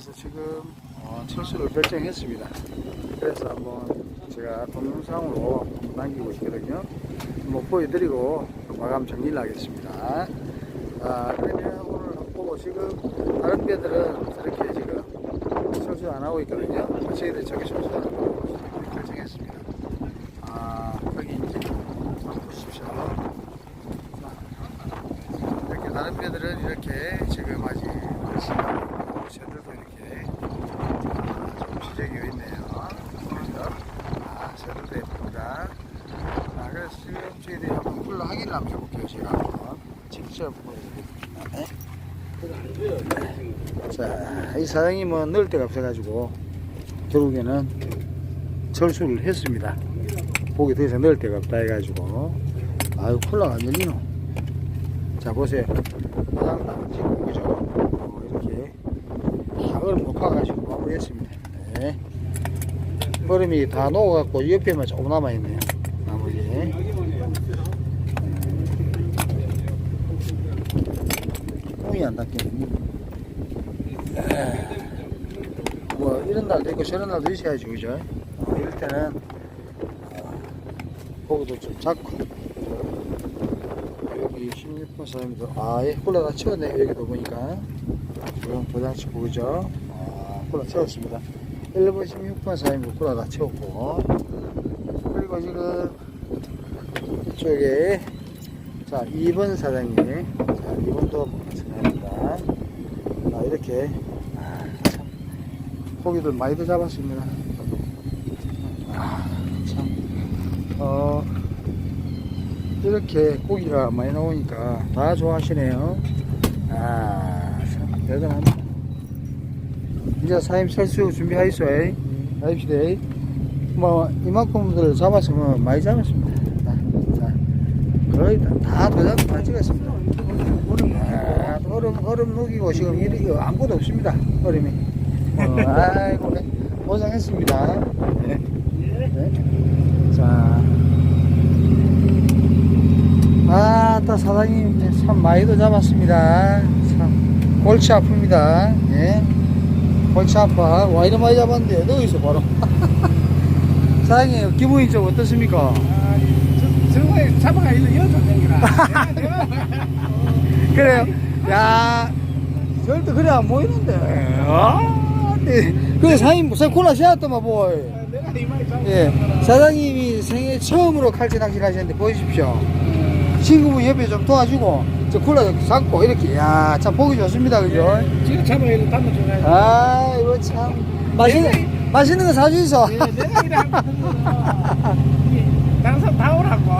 그래서 지금 어, 철수를 결정했습니다. 그래서 한번 제가 동영상으로 남기고 있거든요. 한번 보여드리고 또 마감 정리를 하겠습니다. 아, 그러면 오늘 보고 지금 다른 배들은 저렇게 지금 철수 안 하고 있거든요. 저희들 저기 철수하는 거 결정했습니다. 아, 여기 이제 한번 보십시오. 이렇게 다른 배들은 이렇게 지금 아직 시간이고 새들도 이렇게 아, 좀 지적이 있네요. 그죠? 아, 새들도 예쁩니다. 아, 그래서 지금 쿨러 확인을 한번 해볼게요. 제가 한번 직접 보여드리겠습니다. 네. 자, 이 사장님은 넣을 데가 없어가지고 결국에는 철수를 했습니다. 보기 더 이상 넣을 데가 없다 해가지고 아유 쿨러가 안 열리노 자 보세요 바닥 지금 그죠 어, 이렇게 다 얼음 높아가지고 마무리했습니다 네. 얼음이 다 녹아갖고 옆에만 조금 남아있네요 나머지 콩이 안 닦이네 뭐 이런 날도 있고 저런 날도 있어야지 그죠? 어, 이럴 때는 고기도 좀 작고. 여기 16번 사장님도 아예 콜라 다 채웠네 여기도 보니까. 지금 도장치고 그죠? 아 콜라 채웠습니다. 1번 16번 사장님도 콜라 다 채웠고. 그리고 지금 이쪽에 자 2번 사장님. 자 2번도 마찬가지입니다 자 이렇게 고기들 많이도 잡았습니다 아, 참 어, 이렇게 고기가 많이 나오니까 다 좋아하시네요. 아, 참, 대단합니다. 이제 사임 설수 준비하이소, 에이. 하입시대. 뭐, 이만큼들 잡았으면 많이 잡았습니다. 자, 자, 거의 다, 다 다 찍었습니다. 아, 얼음, 얼음 녹이고 지금 이리, 아무것도 없습니다. 얼음이. 어, 아이고, 고생했습니다. 네. 네. 자. 아, 또 사장님 참 많이도 잡았습니다. 참 골치 아픕니다. 예. 골치 아파. 와 이래 많이 잡았는데 너 있어 바로. 사장님 기분이 좀 어떻습니까? 저거에 잡아가 일로 이어서 댕기라. 그래요. 야, 절대 그래 안 보이는데. 아, 네. 그래 사장님 무슨 콜라 시았더만 뭐. 내가 이 말이 참. 예, 사장님이 생애 처음으로 칼치 낚시를 하셨는데 보이십시오. 친구분 옆에 좀 도와주고 저 콜라 좀 잡고 이렇게 야 참 보기 좋습니다 그죠? 지금 잡아가 일로 담아줘가지고. 아 이거 참 맛있는 맛있는 거 사주이소. 예, 내가 이래 당선 다 오라고.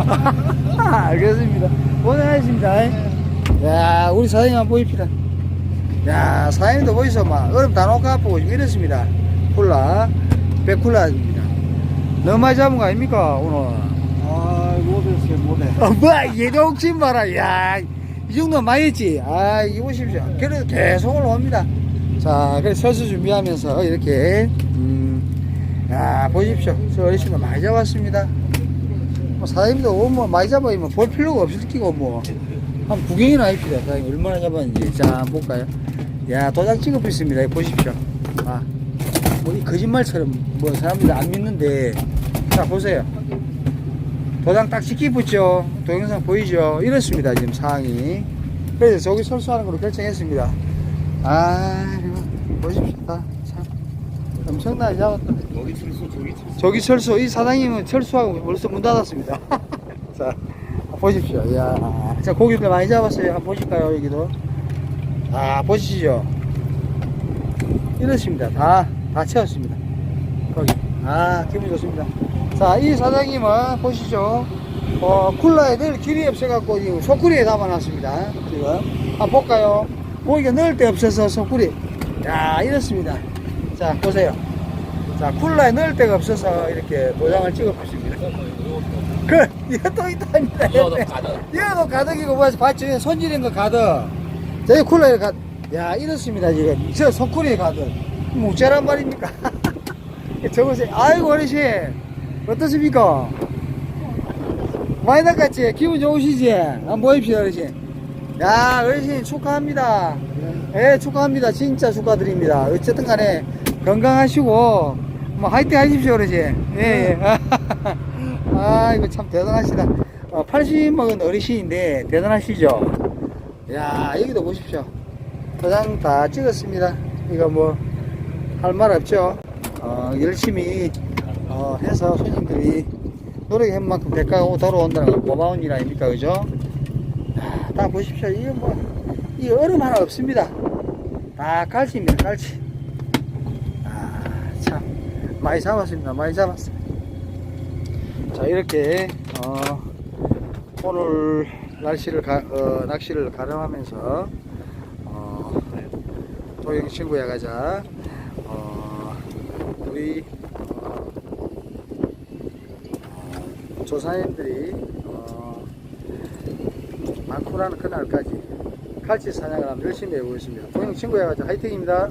알겠습니다. 고생하셨습니다. 야 우리 사장님 한번 보입시다. 야 사장님도 보이소 막 얼음 다 놓고 아프고 지금 이렇습니다. 콜라 백콜라입니다. 너무 많이 잡은 거 아닙니까 오늘? 아, 못했어요, 못해. 어, 뭐야, 얘가 혹시 봐라. 야, 이 정도 많이 했지. 아, 이거 보십시오. 그래도 계속 올라옵니다. 자, 그래 설수 준비하면서 이렇게, 음, 야, 보십시오. 저 어르신도 많이 잡았습니다. 뭐, 사장님도 뭐, 많이 잡아이면 볼 필요가 없을 끼고, 뭐, 한 구경이나 합시다. 사장님 얼마나 잡았는지. 자, 한번 볼까요? 야, 도장 찍어 있습니다. 보십시오. 아, 뭐, 이 거짓말처럼, 뭐, 사람들 안 믿는데, 자, 보세요. 도장 딱 찍히 붙죠. 동영상 보이죠? 이렇습니다. 지금 상황이. 그래서 저기 철수하는 걸로 결정했습니다. 아, 이거 보십시오. 다 참. 엄청나게 잡았다. 여기 철수, 저기 철수. 저기 철수, 이 사장님은 철수하고 벌써 문 닫았습니다. 자, 보십시오. 이야. 자, 고기들 많이 잡았어요. 한번 보실까요? 여기도. 아, 보시죠. 이렇습니다. 다, 다 채웠습니다. 거기. 아, 기분 좋습니다. 자, 이 사장님은 보시죠. 어, 쿨러에 늘 길이 없어갖고 지금 소쿠리에 담아놨습니다. 지금. 한번 볼까요? 고기가 넣을 데 없어서 소쿠리. 야, 이렇습니다. 자, 보세요. 자, 쿨러에 넣을 데가 없어서 이렇게 도장을 찍어봤습니다. 그, 이거 또 있답니다. 이거도 가득. 이거도 가득이고, 뭐, 봤죠? 손질인 거 가득. 저희 쿨러에 가, 야, 이렇습니다, 지금. 저 소쿠리에 가득. 묵자란 말입니까? 저보세요. 아이고, 어르신. 어떻습니까? 많이 낚았지? 기분 좋으시지? 한번 보입시다, 어르신. 야, 어르신 축하합니다. 예, 축하합니다. 진짜 축하드립니다. 어쨌든 간에 건강하시고, 뭐, 화이팅 하십시오, 그러지? 예, 예. 아, 이거 참 대단하시다. 어, 80 먹은 어르신인데, 대단하시죠? 야 여기도 보십시오. 도장 다 찍었습니다. 이거 뭐, 할 말 없죠? 어, 열심히, 어, 해서 손님들이 노력한 만큼 대가가 돌아온다는 건 고마운 일 아닙니까? 그죠? 야, 다 보십시오. 이거 뭐, 이 얼음 하나 없습니다. 다 갈치입니다, 갈치. 아, 참, 많이 잡았습니다. 많이 잡았어요. 자, 이렇게, 어, 오늘 날씨를, 가, 어, 낚시를 가름하면서, 어, 도영 친구야 가자, 어, 우리, 어, 조사님들이, 어, 많구라는 그날까지 칼치 사냥을 열심히 해보겠습니다. 도영 친구야 가자, 화이팅입니다.